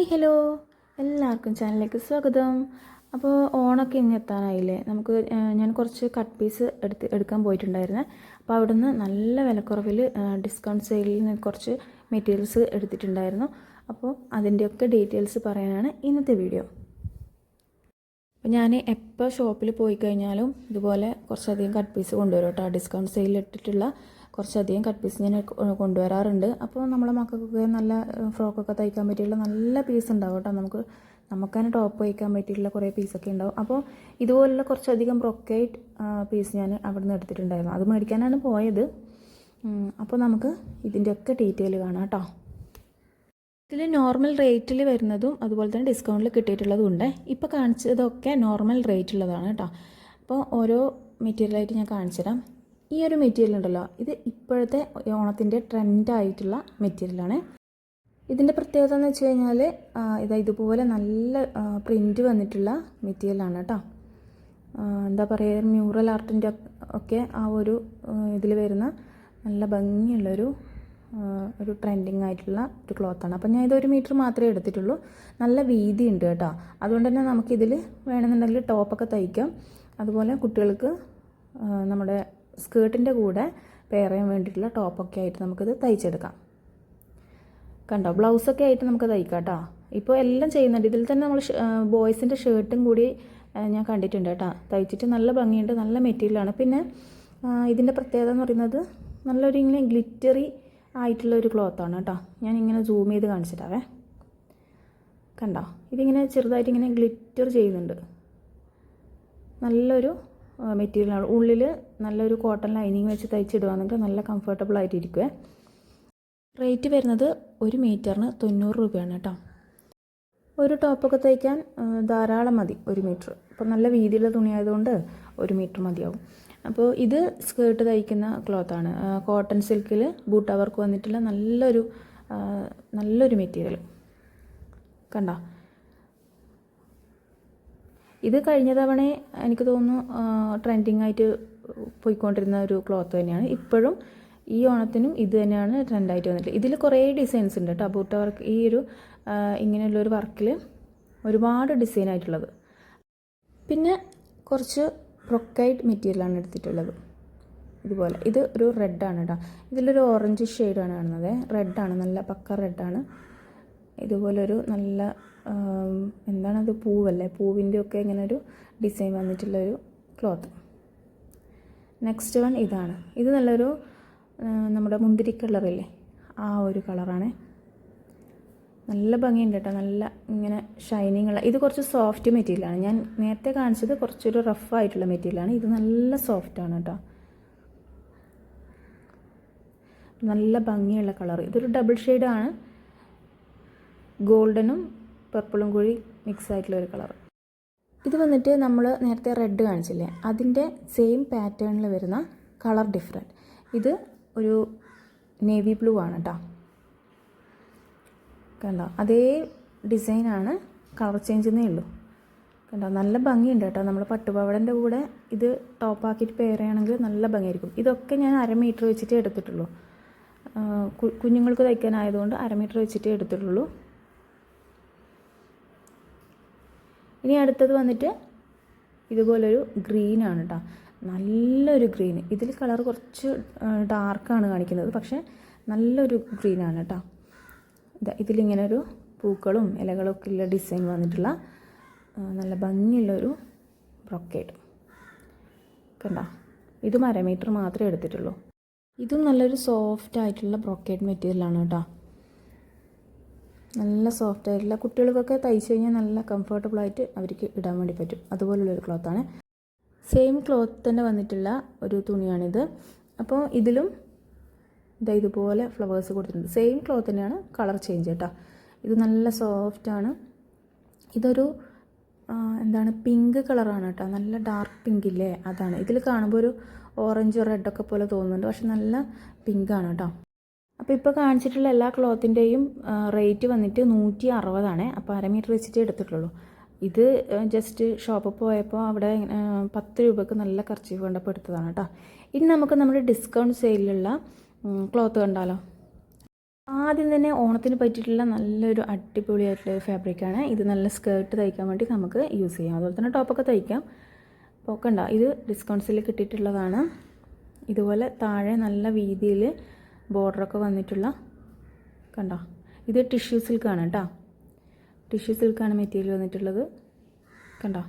Hi hello. എല്ലാവർക്കും ചാനലിലേക്ക് സ്വാഗതം. അപ്പോൾ ഓണൊക്കെ ഇനി എത്താനായില്ലേ നമുക്ക് ഞാൻ കുറച്ച് കട്ട് പീസ് എടുത്ത് എടുക്കാൻ പോയിട്ടുണ്ടായിരുന്നു. അപ്പോൾ അവിടുന്ന് നല്ല വിലക്കുറവിൽ ഡിസ്കൗണ്ട് സെയിലിൽ നിന്ന് കുറച്ച് മെറ്റീരിയൽസ് എടുത്തിട്ടുണ്ടായിരുന്നു. അപ്പോൾ അതിന്റെയൊക്കെ ഡീറ്റെയിൽസ് പറയാനാണ് ഇന്നത്തെ വീഡിയോ അപ്പോൾ ഞാൻ എപ്പോൾ ഷോപ്പിൽ പോയി കഴിഞ്ഞാലും ഇതുപോലെ കുറച്ചധികം കട്ട് പീസ് കൊണ്ടുവരും കേട്ടോ. ഡിസ്കൗണ്ട് സെയിലിൽ ഇട്ടിട്ടുള്ള കുറച്ചധികം കട്ട് പീസ് ഞാൻ കൊണ്ടുവരാറുണ്ട്. അപ്പോൾ നമ്മളെ മക്കൾക്കൊക്കെ നല്ല ഫ്രോക്കൊക്കെ തയ്ക്കാൻ പറ്റിയുള്ള നല്ല പീസ് ഉണ്ടാവും കേട്ടോ. നമുക്ക് നമുക്ക് തന്നെ ടോപ്പ് തയ്ക്കാൻ പറ്റിയിട്ടുള്ള കുറേ പീസൊക്കെ ഉണ്ടാവും. അപ്പോൾ ഇതുപോലുള്ള കുറച്ചധികം ബ്രൊക്കേറ്റ് പീസ് ഞാൻ അവിടെ നിന്ന് എടുത്തിട്ടുണ്ടായിരുന്നു. അത് മേടിക്കാനാണ് പോയത്. അപ്പോൾ നമുക്ക് ഇതിന്റെയൊക്കെ ഡീറ്റെയിൽ കാണാം കേട്ടോ. ഇതിൽ നോർമൽ റേറ്റിൽ വരുന്നതും അതുപോലെ തന്നെ ഡിസ്കൗണ്ടിൽ കിട്ടിയിട്ടുള്ളതും ഉണ്ട്. ഇപ്പോൾ കാണിച്ചതൊക്കെ നോർമൽ റേറ്റ് ഉള്ളതാണ് കേട്ടോ. അപ്പോൾ ഓരോ മെറ്റീരിയലായിട്ട് ഞാൻ കാണിച്ചു തരാം ഈ ഒരു മെറ്റീരിയൽ ഉണ്ടല്ലോ ഇത് ഇപ്പോഴത്തെ ഓണത്തിന്റെ ട്രെൻഡായിട്ടുള്ള മെറ്റീരിയലാണ് ഇതിന്റെ പ്രത്യേകത എന്ന് വെച്ച് കഴിഞ്ഞാൽ ഇതാ ഇതുപോലെ നല്ല പ്രിന്റ് വന്നിട്ടുള്ള മെറ്റീരിയലാണ് കേട്ടോ. എന്താ പറയുക മ്യൂറൽ ആർട്ടിന്റെ ഒക്കെ ആ ഒരു ഇതിൽ വരുന്ന നല്ല ഭംഗിയുള്ളൊരു ഒരു ട്രെൻഡിങ് ആയിട്ടുള്ള ഒരു ക്ലോത്താണ് അപ്പം ഞാൻ ഇതൊരു മീറ്റർ മാത്രമേ എടുത്തിട്ടുള്ളൂ. നല്ല വീതി ഉണ്ട് കേട്ടോ. അതുകൊണ്ട് തന്നെ നമുക്കിതിൽ വേണമെന്നുണ്ടെങ്കിൽ ടോപ്പൊക്കെ തയ്ക്കാം. അതുപോലെ കുട്ടികൾക്ക് നമ്മുടെ സ്കേർട്ടിന്റെ കൂടെ പെയർ ചെയ്യാൻ വേണ്ടിയിട്ടുള്ള ടോപ്പൊക്കെ ആയിട്ട് നമുക്കിത് തയ്ച്ചെടുക്കാം. കണ്ടോ? ബ്ലൗസൊക്കെ ആയിട്ട് നമുക്ക് തയ്ക്കാം കേട്ടോ. ഇപ്പോൾ എല്ലാം ചെയ്യുന്നുണ്ട്. ഇതിൽ തന്നെ നമ്മൾ ബോയ്സിന്റെ ഷർട്ടും കൂടി ഞാൻ കണ്ടിട്ടുണ്ട് കേട്ടോ. തയ്ച്ചിട്ട് നല്ല ഭംഗിയുണ്ട് നല്ല മെറ്റീരിയലാണ് പിന്നെ ഇതിന്റെ പ്രത്യേകത എന്ന് പറയുന്നത് നല്ലൊരു ഇങ്ങനെ ഗ്ലിറ്ററി ആയിട്ടുള്ള ഒരു ക്ലോത്താണ് കേട്ടോ. ഞാൻ ഇങ്ങനെ സൂം ചെയ്ത് കാണിച്ചിട്ടാവേ. കണ്ടോ? ഇതിങ്ങനെ ചെറുതായിട്ട് ഇങ്ങനെ ഗ്ലിറ്റർ ചെയ്യുന്നുണ്ട്. നല്ലൊരു മെറ്റീരിയലാണ് ഉള്ളിൽ നല്ലൊരു കോട്ടൺ ലൈനിങ് വെച്ച് തയ്ച്ചിടുകയാണെങ്കിൽ നല്ല കംഫർട്ടബിൾ ആയിട്ടിരിക്കുവേ. റേറ്റ് വരുന്നത് ഒരു മീറ്ററിന് തൊണ്ണൂറ് രൂപയാണ് കേട്ടോ. ഒരു ടോപ്പൊക്കെ തയ്ക്കാൻ ധാരാളം മതി ഒരു മീറ്റർ അപ്പോൾ നല്ല വീതിയുള്ള തുണിയായതുകൊണ്ട് ഒരു മീറ്റർ മതിയാവും. അപ്പോൾ ഇത് സ്കേർട്ട് തയ്ക്കുന്ന ക്ലോത്താണ് കോട്ടൺ സിൽക്കിൽ ബൂട്ടവർക്ക് വന്നിട്ടുള്ള നല്ലൊരു നല്ലൊരു മെറ്റീരിയൽ കണ്ടോ? ഇത് കഴിഞ്ഞ തവണ എനിക്ക് തോന്നുന്നു ട്രെൻഡിങ് ആയിട്ട് പോയിക്കൊണ്ടിരുന്ന ഒരു ക്ലോത്ത് തന്നെയാണ്. ഇപ്പോഴും ഈ ഓണത്തിനും ഇത് തന്നെയാണ് ട്രെൻഡായിട്ട് വന്നിട്ട്. ഇതിൽ കുറേ ഡിസൈൻസ് ഉണ്ട് കേട്ടോ അബൂട്ട വർക്ക് ഈ ഒരു ഇങ്ങനെയുള്ളൊരു വർക്കിൽ ഒരുപാട് ഡിസൈൻ ആയിട്ടുള്ളത്. പിന്നെ കുറച്ച് ബ്രൊക്കൈഡ് മെറ്റീരിയലാണ് എടുത്തിട്ടുള്ളത്. ഇതുപോലെ. ഇത് ഒരു റെഡാണ് കേട്ടോ ഇതിലൊരു ഓറഞ്ച് ഷെയ്ഡാണ് കാണുന്നത്. റെഡാണ് നല്ല പക്ക റെഡാണ് ഇതുപോലൊരു നല്ല എന്താണത് പൂവല്ലേ? പൂവിന്റെ ഒക്കെ ഇങ്ങനെ ഒരു ഡിസൈൻ വന്നിട്ടുള്ളൊരു ക്ലോത്ത്. നെക്സ്റ്റ് വൺ ഇതാണ്. ഇത് നല്ലൊരു നമ്മുടെ മുന്തിരി കളറില്ലേ? ആ ഒരു കളറാണ്. നല്ല ഭംഗിയുണ്ട് കേട്ടോ. നല്ല ഇങ്ങനെ ഷൈനിങ് ഉള്ള ഇത് കുറച്ച് സോഫ്റ്റ് മെറ്റീരിയലാണ് ഞാൻ നേരത്തെ കാണിച്ചത് കുറച്ചൊരു റഫ് ആയിട്ടുള്ള മെറ്റീരിയലാണ് ഇത് നല്ല സോഫ്റ്റാണ് കേട്ടോ. നല്ല ഭംഗിയുള്ള കളർ ഇതൊരു ഡബിൾ ഷെയ്ഡാണ് ഗോൾഡനും പർപ്പിളും കൂടി മിക്സ് ആയിട്ടുള്ള ഒരു കളർ ഇത് വന്നിട്ട് നമ്മൾ നേരത്തെ റെഡ് കാണിച്ചില്ലേ? അതിന്റെ സെയിം പാറ്റേണിൽ വരുന്ന കളർ ഡിഫറെന്റ്. ഇത് ഒരു നേവി ബ്ലൂ ആണ് കേട്ടോ കണ്ടോ? അതേ ഡിസൈനാണ് കളർ ചേഞ്ച് എന്നേ ഉള്ളൂ. കണ്ടോ? നല്ല ഭംഗിയുണ്ട് കേട്ടോ നമ്മൾ പട്ടുപാവടന്റെ കൂടെ ഇത് ടോപ്പാക്കിയിട്ട് പേരുകയാണെങ്കിൽ നല്ല ഭംഗിയായിരിക്കും. ഇതൊക്കെ ഞാൻ അര മീറ്റർ വെച്ചിട്ടേ എടുത്തിട്ടുള്ളൂ. കുഞ്ഞുങ്ങൾക്ക് തയ്ക്കാനായതുകൊണ്ട് അര മീറ്റർ വെച്ചിട്ടേ എടുത്തിട്ടുള്ളൂ. ഇനി അടുത്തത് വന്നിട്ട് ഇതുപോലൊരു ഗ്രീനാണ് കേട്ടോ നല്ലൊരു ഗ്രീൻ ഇതിൽ കളർ കുറച്ച് ഡാർക്കാണ് കാണിക്കുന്നത്. പക്ഷേ നല്ലൊരു ഗ്രീനാണ് കേട്ടോ ഇതാ ഇതിലിങ്ങനെ ഒരു പൂക്കളും ഇലകളും ഒക്കെ ഉള്ള ഡിസൈൻ വന്നിട്ടുള്ള നല്ല ഭംഗിയുള്ളൊരു ബ്രൊക്കേഡ് കണ്ടോ? ഇതും അര മീറ്റർ മാത്രമേ എടുത്തിട്ടുള്ളൂ. ഇതും നല്ലൊരു സോഫ്റ്റ് ആയിട്ടുള്ള ബ്രൊക്കേഡ് മെറ്റീരിയലാണ് കേട്ടോ നല്ല സോഫ്റ്റ് ആയിട്ടുള്ള കുട്ടികൾക്കൊക്കെ തയ്ച്ച് കഴിഞ്ഞാൽ നല്ല കംഫർട്ടബിൾ ആയിട്ട് അവർക്ക് ഇടാൻ വേണ്ടി പറ്റും. അതുപോലുള്ളൊരു ക്ലോത്താണ് സെയിം ക്ലോത്ത് തന്നെ വന്നിട്ടുള്ള ഒരു തുണിയാണിത്. അപ്പോൾ ഇതിലും ഇതാ ഇതുപോലെ ഫ്ലവേഴ്സ് കൊടുത്തിട്ടുണ്ട്. സെയിം ക്ലോത്ത് തന്നെയാണ് കളർ ചേഞ്ച് കേട്ടോ. ഇത് നല്ല സോഫ്റ്റാണ് ഇതൊരു എന്താണ് പിങ്ക് കളറാണ് കേട്ടോ. നല്ല ഡാർക്ക് പിങ്ക് ഇല്ലേ? അതാണ്. ഇതിൽ കാണുമ്പോൾ ഒരു ഓറഞ്ച് റെഡൊക്കെ പോലെ തോന്നുന്നുണ്ട്. പക്ഷെ നല്ല പിങ്കാണ് കേട്ടോ. അപ്പോൾ ഇപ്പോൾ കാണിച്ചിട്ടുള്ള എല്ലാ ക്ലോത്തിന്റെയും റേറ്റ് വന്നിട്ട് നൂറ്റി അറുപതാണ് അപ്പോൾ അര മീറ്റർ വെച്ചിട്ട് എടുത്തിട്ടുള്ളൂ. ഇത് ജസ്റ്റ് ഷോപ്പിൽ പോയപ്പോൾ അവിടെ പത്ത് രൂപക്ക് നല്ല കർച്ചീഫ് കണ്ടപ്പോൾ എടുത്തതാണ് കേട്ടോ ഇനി നമുക്ക് നമ്മുടെ ഡിസ്കൗണ്ട് സെയിലുള്ള ക്ലോത്ത് കണ്ടാലോ. ആദ്യം തന്നെ ഓണത്തിന് പറ്റിയിട്ടുള്ള നല്ലൊരു അടിപൊളിയായിട്ടുള്ള ഫാബ്രിക്കാണ് ഇത് നല്ല സ്കേർട്ട് തയ്ക്കാൻ വേണ്ടി നമുക്ക് യൂസ് ചെയ്യാം. അതുപോലെ തന്നെ ടോപ്പൊക്കെ തയ്ക്കാം. അപ്പോൾ കണ്ട ഇത് ഡിസ്കൗണ്ട്സിൽ കിട്ടിയിട്ടുള്ളതാണ്. ഇതുപോലെ താഴെ നല്ല വീതിയിൽ ബോർഡറൊക്കെ വന്നിട്ടുള്ള കണ്ടോ? ഇത് ടിഷ്യൂ സിൽക്കാണ് കേട്ടോ. ടിഷ്യൂ സിൽക്കാണ് മെറ്റീരിയൽ വന്നിട്ടുള്ളത്. കണ്ടോ?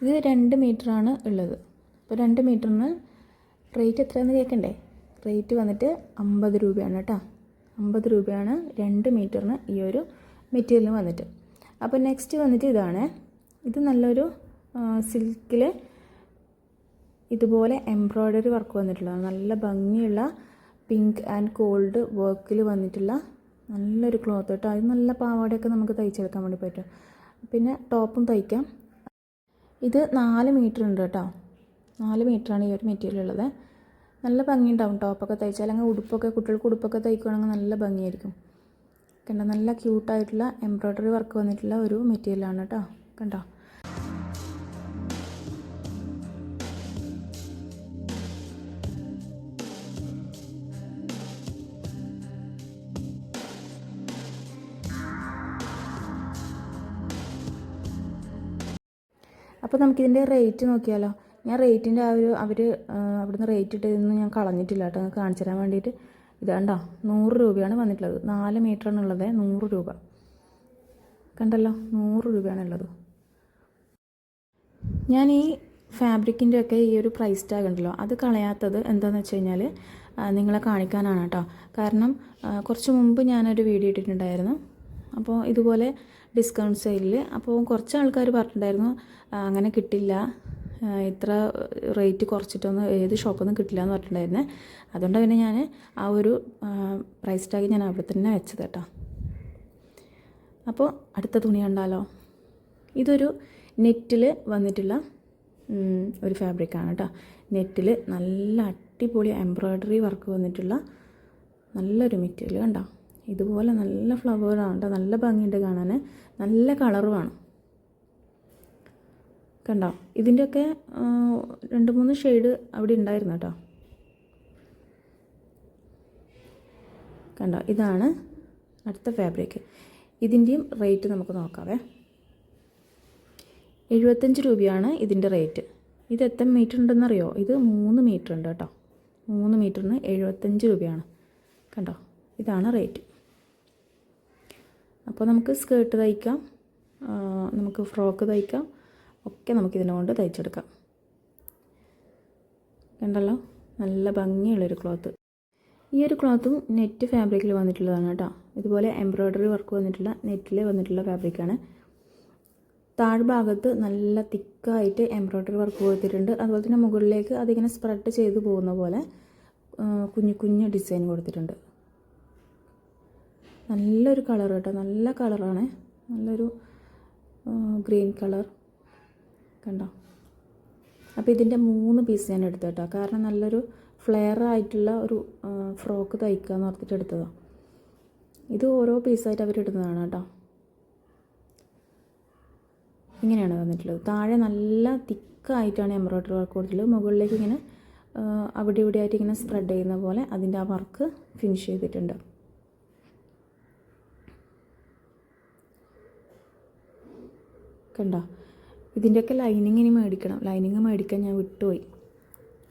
ഇത് രണ്ട് മീറ്ററാണ് ഉള്ളത്. അപ്പോൾ രണ്ട് മീറ്ററിന് റേറ്റ് എത്രയാണെന്ന് കേൾക്കണ്ടേ? റേറ്റ് വന്നിട്ട് അമ്പത് രൂപയാണ് കേട്ടോ. അമ്പത് രൂപയാണ് രണ്ട് മീറ്ററിന് ഈ ഒരു മെറ്റീരിയൽ വന്നിട്ട്. അപ്പോൾ നെക്സ്റ്റ് വന്നിട്ട് ഇതാണ്. ഇത് നല്ലൊരു സിൽക്കിൽ ഇതുപോലെ എംബ്രോയ്ഡറി വർക്ക് വന്നിട്ടുള്ളതാണ്. നല്ല ഭംഗിയുള്ള പിങ്ക് ആൻഡ് ഗോൾഡ് വർക്കിൽ വന്നിട്ടുള്ള നല്ലൊരു ക്ലോത്ത് കേട്ടോ. അത് നല്ല പാവാടയൊക്കെ നമുക്ക് തയ്ച്ചെടുക്കാൻ വേണ്ടി പറ്റും. പിന്നെ ടോപ്പും തയ്ക്കാം. ഇത് നാല് മീറ്റർ ഉണ്ട് കേട്ടോ. നാല് മീറ്ററാണ് ഈ ഒരു മെറ്റീരിയൽ ഉള്ളത്. നല്ല ഭംഗിയുണ്ടാവും ടോപ്പൊക്കെ തയ്ച്ചാൽ. അല്ലെങ്കിൽ ഉടുപ്പൊക്കെ കുട്ടികൾക്ക് ഉടുപ്പൊക്കെ തയ്ക്കുകയാണെങ്കിൽ നല്ല ഭംഗിയായിരിക്കും. കണ്ടോ? നല്ല ക്യൂട്ടായിട്ടുള്ള എംബ്രോയ്ഡറി വർക്ക് വന്നിട്ടുള്ള ഒരു മെറ്റീരിയലാണ് കേട്ടോ. കണ്ടോ? അപ്പോൾ നമുക്കിതിന്റെ റേറ്റ് നോക്കിയാലോ? ഞാൻ റേറ്റിന്റെ ആ ഒരു അവർ അവിടുന്ന് റേറ്റ് ഇട്ടതൊന്നും ഞാൻ കളഞ്ഞിട്ടില്ല കേട്ടോ. നിങ്ങൾക്ക് കാണിച്ചു തരാൻ വേണ്ടിയിട്ട്. ഇത് കണ്ടോ? നൂറ് രൂപയാണ് വന്നിട്ടുള്ളത്. നാല് മീറ്ററാണുള്ളത് നൂറ് രൂപ. കണ്ടല്ലോ? നൂറ് രൂപയാണുള്ളത് ഞാൻ ഈ ഫാബ്രിക്കിന്റെ ഒക്കെ ഈ ഒരു പ്രൈസ് ടാഗ് ഉണ്ടല്ലോ അത് കളയാത്തത് എന്താണെന്ന് വെച്ച് കഴിഞ്ഞാൽ നിങ്ങളെ കാണിക്കാനാണ് കേട്ടോ. കാരണം കുറച്ച് മുമ്പ് ഞാനൊരു വീഡിയോ ഇട്ടിട്ടുണ്ടായിരുന്നു. അപ്പോൾ ഇതുപോലെ ഡിസ്കൗണ്ട് സെയിലിൽ അപ്പോൾ കുറച്ച് ആൾക്കാർ പറഞ്ഞിട്ടുണ്ടായിരുന്നു അങ്ങനെ കിട്ടില്ല. ഇത്ര റേറ്റ് കുറച്ചിട്ടൊന്നും ഏത് ഷോപ്പൊന്നും കിട്ടില്ല എന്ന് പറഞ്ഞിട്ടുണ്ടായിരുന്നേ. അതുകൊണ്ട് പിന്നെ ഞാൻ ആ ഒരു പ്രൈസ് ടാഗ് ഞാൻ അവിടെ തന്നെ വെച്ചത് കേട്ടോ. അപ്പോൾ അടുത്ത തുണി കണ്ടാലോ? ഇതൊരു നെറ്റിൽ വന്നിട്ടുള്ള ഒരു ഫാബ്രിക്കാണ് കേട്ടോ. നെറ്റിൽ നല്ല അടിപൊളി എംബ്രോയ്ഡറി വർക്ക് വന്നിട്ടുള്ള നല്ലൊരു മെറ്റീരിയൽ കണ്ടോ? ഇതുപോലെ നല്ല ഫ്ലവറാണ് കേട്ടോ നല്ല ഭംഗിയുണ്ട് കാണാൻ നല്ല കളറുമാണ് കണ്ടോ? ഇതിന്റെയൊക്കെ രണ്ട് മൂന്ന് ഷെയ്ഡ് അവിടെ ഉണ്ടായിരുന്നു കേട്ടോ കണ്ടോ? ഇതാണ് അടുത്ത ഫാബ്രിക് ഇതിന്റെയും റേറ്റ് നമുക്ക് നോക്കാവേ. എഴുപത്തഞ്ച് രൂപയാണ് ഇതിന്റെ റേറ്റ് ഇത് എത്ര മീറ്റർ ഉണ്ടെന്നറിയോ? ഇത് മൂന്ന് മീറ്റർ ഉണ്ട് കേട്ടോ മൂന്ന് മീറ്ററിന് എഴുപത്തഞ്ച് രൂപയാണ്. കണ്ടോ? ഇതാണ് റേറ്റ് അപ്പോൾ നമുക്ക് സ്കേർട്ട് തയ്ക്കാം നമുക്ക് ഫ്രോക്ക് തയ്ക്കാം ഒക്കെ നമുക്ക് ഇതിനെ കൊണ്ട് തയ്ച്ചെടുക്കാം. കണ്ടല്ലോ? നല്ല ഭംഗിയുള്ളൊരു ക്ലോത്ത്. ഈ ഒരു ക്ലോത്തും നെറ്റ് ഫാബ്രിക്കിൽ വന്നിട്ടുള്ളതാണ് കേട്ടോ. ഇതുപോലെ എംബ്രോയ്ഡറി വർക്ക് വന്നിട്ടുള്ള നെറ്റിൽ വന്നിട്ടുള്ള ഫാബ്രിക്കാണ്. താഴ്ഭാഗത്ത് നല്ല തിക്കായിട്ട് എംബ്രോയ്ഡറി വർക്ക് കൊടുത്തിട്ടുണ്ട്. അതുപോലെ തന്നെ മുകളിലേക്ക് അതിങ്ങനെ സ്പ്രെഡ് ചെയ്ത് പോകുന്ന പോലെ കുഞ്ഞു കുഞ്ഞു ഡിസൈൻ കൊടുത്തിട്ടുണ്ട്. നല്ലൊരു കളർ കേട്ടോ. നല്ല കളറാണ്. നല്ലൊരു ഗ്രീൻ കളർ. കണ്ടോ? അപ്പോൾ ഇതിന്റെ മൂന്ന് പീസ് ഞാൻ എടുത്തു കേട്ടോ. കാരണം നല്ലൊരു ഫ്ലെയർ ആയിട്ടുള്ള ഒരു ഫ്രോക്ക് തയ്ക്കുക എന്ന് ഓർത്തിട്ട് എടുത്തതാണ് ഇത് ഓരോ പീസായിട്ട് അവർ ഇടുന്നതാണ് കേട്ടോ. ഇങ്ങനെയാണ് വന്നിട്ടുള്ളത്. താഴെ നല്ല തിക്കായിട്ടാണ് എംബ്രോയ്ഡറി വർക്ക് കൊടുത്തിട്ടുള്ളത്. മുകളിലേക്ക് ഇങ്ങനെ അവിടെ ഇവിടെ ആയിട്ട് ഇങ്ങനെ സ്പ്രെഡ് ചെയ്യുന്ന പോലെ അതിന്റെ ആ വർക്ക് ഫിനിഷ് ചെയ്തിട്ടുണ്ട്. കണ്ടോ? ഇതിന്റെയൊക്കെ ലൈനിങ് ഇനി മേടിക്കണം. ലൈനിങ് മേടിക്കാൻ ഞാൻ വിട്ടുപോയി.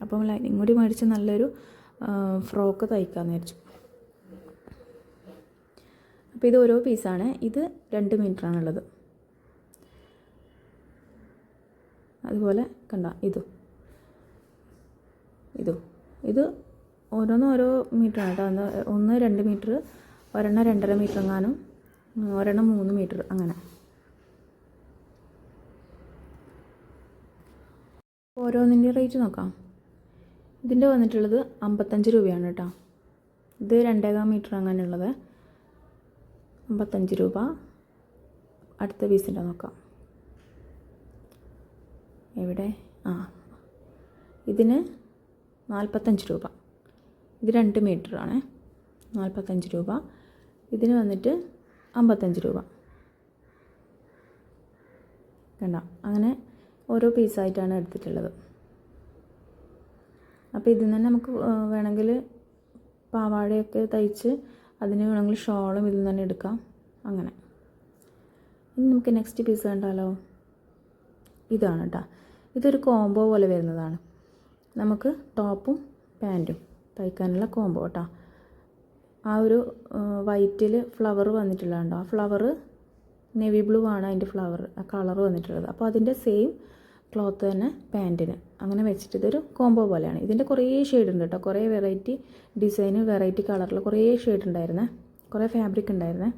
അപ്പം ലൈനിങ് കൂടി മേടിച്ച് നല്ലൊരു ഫ്രോക്ക് തയ്ക്കാമെന്ന് വിചാരിച്ചു. അപ്പോൾ ഇത് ഓരോ പീസാണ് ഇത് രണ്ട് മീറ്ററാണുള്ളത് അതുപോലെ കണ്ട ഇതും. ഇതും. ഇത് ഓരോന്നും ഓരോ മീറ്ററാണ് കേട്ടോ. ഒന്ന് രണ്ട് മീറ്റർ ഒരെണ്ണം രണ്ടര മീറ്റർ എങ്ങാനും ഒരെണ്ണം മൂന്ന് മീറ്റർ അങ്ങനെ. ഓരോന്നിന്റെ റേറ്റ് നോക്കാം. ഇതിന്റെ വന്നിട്ടുള്ളത് അമ്പത്തഞ്ച് രൂപയാണ് കേട്ടോ. ഇത് രണ്ടേകാൽ മീറ്റർ അങ്ങനെയുള്ളത്. അമ്പത്തഞ്ച് രൂപ. അടുത്ത പീസിന്റെ നോക്കാം. എവിടെ? ആ. ഇതിന് നാൽപ്പത്തഞ്ച് രൂപ. ഇത് രണ്ട് മീറ്റർ ആണ്. നാൽപ്പത്തഞ്ച് രൂപ. ഇതിന് വന്നിട്ട് അമ്പത്തഞ്ച് രൂപ. കണ്ട? അങ്ങനെ ഓരോ പീസായിട്ടാണ് എടുത്തിട്ടുള്ളത്. അപ്പോൾ ഇതിൽ നിന്ന് നമുക്ക് വേണമെങ്കിൽ പാവാടയൊക്കെ തയ്ച്ച് അതിന് വേണമെങ്കിൽ ഷോളും ഇതിൽ തന്നെ എടുക്കാം. അങ്ങനെ. ഇനി നമുക്ക് നെക്സ്റ്റ് പീസ് കണ്ടാലോ? ഇതാണ് കേട്ടോ ഇതൊരു കോംബോ പോലെ വരുന്നതാണ്. നമുക്ക് ടോപ്പും പാന്റും തയ്ക്കാനുള്ള കോംബോ കേട്ടോ ആ ഒരു വൈറ്റിൽ ഫ്ലവർ വന്നിട്ടുള്ളതുണ്ടോ ആ ഫ്ലവർ നേവി ബ്ലൂ ആണ് അതിന്റെ ഫ്ലവർ ആ കളർ വന്നിട്ടുള്ളത്. അപ്പോൾ അതിന്റെ സെയിം ക്ലോത്ത് തന്നെ പാന്റിന് അങ്ങനെ വെച്ചിട്ട് ഇതൊരു കോംബോ പോലെയാണ്. ഇതിന്റെ കുറേ ഷെയ്ഡ് ഉണ്ട് കേട്ടോ കുറേ വെറൈറ്റി ഡിസൈൻ വെറൈറ്റി കളറിൽ കുറേ ഷെയ്ഡ് ഉണ്ടായിരുന്നേ. കുറേ ഫാബ്രിക് ഉണ്ടായിരുന്നേ.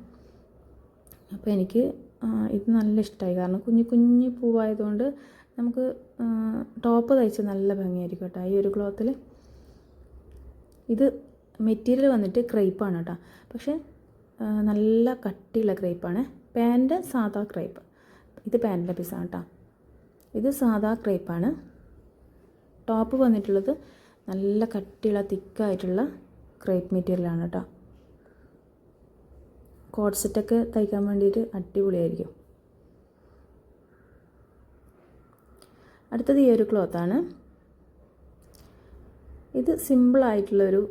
അപ്പോൾ എനിക്ക് ഇത് നല്ല ഇഷ്ടമായി കാരണം കുഞ്ഞു കുഞ്ഞു പൂവായതുകൊണ്ട് നമുക്ക് ടോപ്പ് തയ്ച്ച് നല്ല ഭംഗിയായിരിക്കും കേട്ടോ ഈ ഒരു ക്ലോത്തിൽ ഇത് മെറ്റീരിയൽ വന്നിട്ട് ക്രേപ്പാണ് കേട്ടോ പക്ഷേ നല്ല കട്ടിയുള്ള ക്രേപ്പാണ് പാന്റ് സാധാ ക്രേപ്പ് ഇത് പാന്റിന്റെ പീസാണ് കേട്ടോ ഇത് സാധാ ക്രേപ്പാണ്. ടോപ്പ് വന്നിട്ടുള്ളത് നല്ല കട്ടിയുള്ള തിക്കായിട്ടുള്ള ക്രേപ്പ് മെറ്റീരിയലാണ് കേട്ടോ. കോട്ട് സെറ്റൊക്കെ തയ്ക്കാൻ വേണ്ടിയിട്ട് അടിപൊളിയായിരിക്കും. അടുത്തത് ഈ ഒരു ക്ലോത്താണ്. ഇത് സിമ്പിളായിട്ടുള്ളൊരു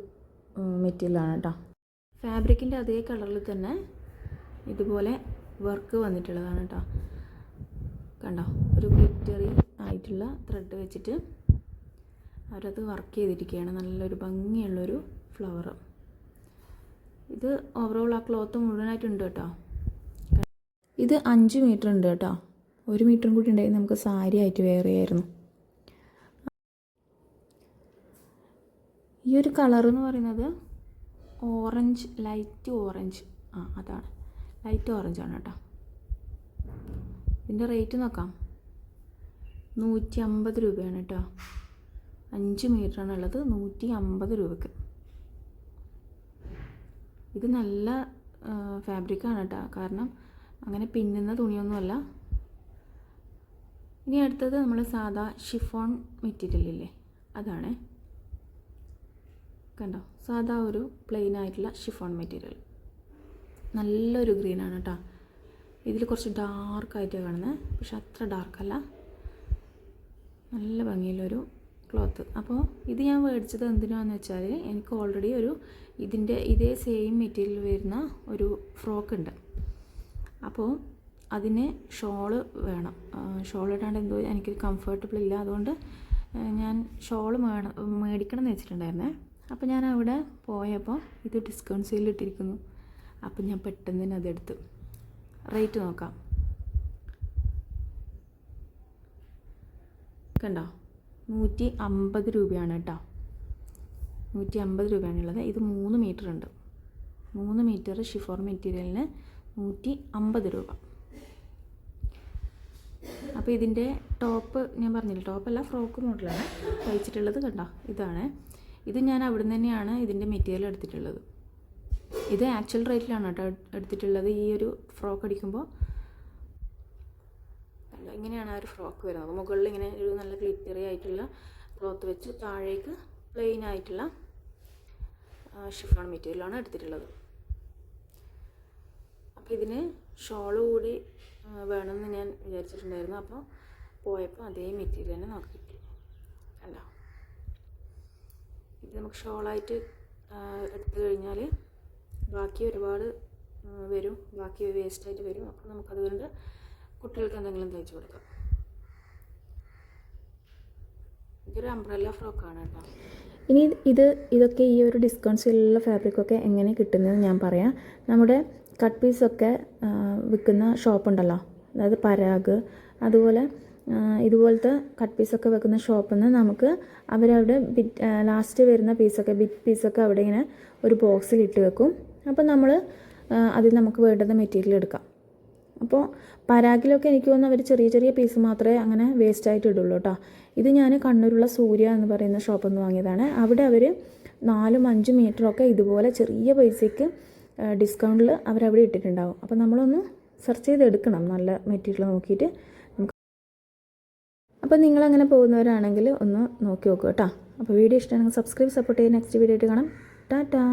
മെറ്റീരിയലാണ് കേട്ടോ. ഫാബ്രിക്കിന്റെ അതേ കളറിൽ തന്നെ ഇതുപോലെ വർക്ക് വന്നിട്ടുള്ളതാണ് കേട്ടോ. കണ്ടോ? ഒരു ഗ്ലിറ്ററി ആയിട്ടുള്ള ത്രെഡ് വെച്ചിട്ട് അവരത് വർക്ക് ചെയ്തിരിക്കുകയാണ്. നല്ലൊരു ഭംഗിയുള്ളൊരു ഫ്ലവർ ഇത് ഓവറോൾ ആ ക്ലോത്ത് മുഴുവനായിട്ടുണ്ട് കേട്ടോ. ഇത് അഞ്ച് മീറ്റർ ഉണ്ട് കേട്ടോ. ഒരു മീറ്ററും കൂടി ഉണ്ടായി നമുക്ക് സാരി ആയിട്ട് വെയർ ചെയ്യായിരുന്നു. ഈ ഒരു കളർ എന്ന് പറയുന്നത് ഓറഞ്ച് ലൈറ്റ് ഓറഞ്ച് ആ അതാണ്. ലൈറ്റ് ഓറഞ്ച് ആണ് കേട്ടോ. ഇതിന്റെ റേറ്റ് നോക്കാം. നൂറ്റി അമ്പത് രൂപയാണ് കേട്ടോ. അഞ്ച് മീറ്ററാണ് ഉള്ളത്. നൂറ്റി അമ്പത് രൂപയ്ക്ക് ഇത് നല്ല ഫാബ്രിക്കാണ് കേട്ടോ. കാരണം അങ്ങനെ പിന്നുന്ന തുണിയൊന്നുമല്ല. ഇനി അടുത്തത് നമ്മൾ സാധാ ഷിഫോൺ മെറ്റീരിയൽ ഇല്ലേ? അതാണ്. കണ്ടോ? സാധാ ഒരു പ്ലെയിൻ ആയിട്ടുള്ള ഷിഫോൺ മെറ്റീരിയൽ നല്ലൊരു ഗ്രീനാണ് കേട്ടോ. ഇതിൽ കുറച്ച് ഡാർക്കായിട്ട് കാണുന്നത് പക്ഷെ അത്ര ഡാർക്കല്ല. നല്ല ഭംഗിയുള്ളൊരു ക്ലോത്ത്. അപ്പോൾ ഇത് ഞാൻ മേടിച്ചത് എന്തിനാന്ന് വെച്ചാൽ എനിക്ക് ഓൾറെഡി ഒരു ഇതിന്റെ ഇതേ സെയിം മെറ്റീരിയൽ വരുന്ന ഒരു ഫ്രോക്ക് ഉണ്ട്. അപ്പോൾ അതിന് ഷോൾ വേണം. ഷോൾ ഇടാണ്ട് എന്തോ എനിക്ക് കംഫർട്ടബിൾ ഇല്ല. അതുകൊണ്ട് ഞാൻ ഷോൾ വേണം മേടിക്കണം എന്ന് വെച്ചിട്ടുണ്ടായിരുന്നേ. അപ്പോൾ ഞാൻ അവിടെ പോയപ്പോൾ ഇത് ഡിസ്കൗണ്ട് സെയിൽ ഇട്ടിരിക്കുന്നു. അപ്പം ഞാൻ പെട്ടെന്ന് തന്നെ അതെടുത്ത്. റേറ്റ് നോക്കാം. കണ്ടോ? നൂറ്റി അമ്പത് രൂപയാണ് കേട്ടോ. നൂറ്റി അമ്പത് രൂപയാണുള്ളത്. ഇത് മൂന്ന് മീറ്റർ ഉണ്ട്. മൂന്ന് മീറ്റർ ഷിഫോർ മെറ്റീരിയലിന് നൂറ്റി അമ്പത് രൂപ. അപ്പോൾ ഇതിന്റെ ടോപ്പ് ഞാൻ പറഞ്ഞില്ല ടോപ്പല്ല ഫ്രോക്ക് മോഡലാണ് തയ്ച്ചിട്ടുള്ളത് കണ്ടോ? ഇതാണ്. ഇത് ഞാൻ അവിടെ നിന്ന് തന്നെയാണ് ഇതിന്റെ മെറ്റീരിയൽ എടുത്തിട്ടുള്ളത്. ഇത് ആക്ച്വൽ റേറ്റിലാണ് കേട്ടോ എടുത്തിട്ടുള്ളത്. ഈ ഒരു ഫ്രോക്ക് അടിക്കുമ്പോൾ ഇങ്ങനെയാണ് ആ ഒരു ഫ്രോക്ക് വരുന്നത്. മുകളിൽ ഇങ്ങനെ ഒരു നല്ല ഗ്ലിറ്ററി ആയിട്ടുള്ള ക്ലോത്ത് വെച്ച് താഴേക്ക് പ്ലെയിൻ ആയിട്ടുള്ള ഷിഫോൺ മെറ്റീരിയലാണ് എടുത്തിട്ടുള്ളത്. അപ്പോൾ ഇതിന് ഷോൾ കൂടി വേണമെന്ന് ഞാൻ വിചാരിച്ചിട്ടുണ്ടായിരുന്നു. അപ്പോൾ പോയപ്പോൾ അതേ മെറ്റീരിയൽ തന്നെ നമുക്ക് കിട്ടി. കണ്ടോ? ഇത് നമുക്ക് ഷോളായിട്ട് എടുത്തു കഴിഞ്ഞാൽ ബാക്കി ഒരുപാട് വരും. ബാക്കി വേസ്റ്റായിട്ട് വരും. അപ്പോൾ നമുക്കതുകൊണ്ട് കുട്ടികൾക്ക് എന്തെങ്കിലും തയ്ച്ചു കൊടുക്കാം. ഇതൊരു അംബ്രല്ല ഫ്രോക്കാണ് കേട്ടോ. ഇനി ഇത് ഇതൊക്കെ ഈ ഒരു ഡിസ്കൗണ്ട് സെയിലുള്ള ഫാബ്രിക്കൊക്കെ എങ്ങനെ കിട്ടുന്നത് ഞാൻ പറയാം. നമ്മുടെ കട്ട് പീസൊക്കെ വിൽക്കുന്ന ഷോപ്പുണ്ടല്ലോ അതായത് പരാഗ് അതുപോലെ ഇതുപോലത്തെ കട്ട് പീസൊക്കെ വെക്കുന്ന ഷോപ്പിൽ നിന്ന് നമുക്ക് അവരവിടെ ബിറ്റ് ലാസ്റ്റ് വരുന്ന പീസൊക്കെ ബിറ്റ് പീസൊക്കെ അവിടെ ഇങ്ങനെ ഒരു ബോക്സിൽ ഇട്ട് വെക്കും. അപ്പോൾ നമ്മൾ അതിൽ നമുക്ക് വേണ്ടുന്ന മെറ്റീരിയൽ എടുക്കാം. അപ്പോൾ പരാഗിലൊക്കെ എനിക്ക് തോന്നുന്നു അവർ ചെറിയ ചെറിയ പീസ് മാത്രമേ അങ്ങനെ വേസ്റ്റ് ആയിട്ട് ഇടുള്ളൂ കേട്ടോ. ഇത് ഞാൻ കണ്ണൂരുള്ള സൂര്യ എന്ന് പറയുന്ന ഷോപ്പിൽ നിന്ന് വാങ്ങിയതാണ്. അവിടെ അവർ നാലും അഞ്ചും മീറ്ററൊക്കെ ഇതുപോലെ ചെറിയ പൈസയ്ക്ക് ഡിസ്കൗണ്ടിൽ അവരവിടെ ഇട്ടിട്ടുണ്ടാവും. അപ്പോൾ നമ്മളൊന്ന് സെർച്ച് ചെയ്തെടുക്കണം നല്ല മെറ്റീരിയൽ നോക്കിയിട്ട്. നമുക്ക് അപ്പോൾ നിങ്ങളങ്ങനെ പോകുന്നവരാണെങ്കിൽ ഒന്ന് നോക്കി നോക്കുക കേട്ടോ. അപ്പോൾ വീഡിയോ ഇഷ്ടമാണെങ്കിൽ സബ്സ്ക്രൈബ് സപ്പോർട്ട് ചെയ്യുക. നെക്സ്റ്റ് വീഡിയോ ആയിട്ട് കാണാം. ടാറ്റാ.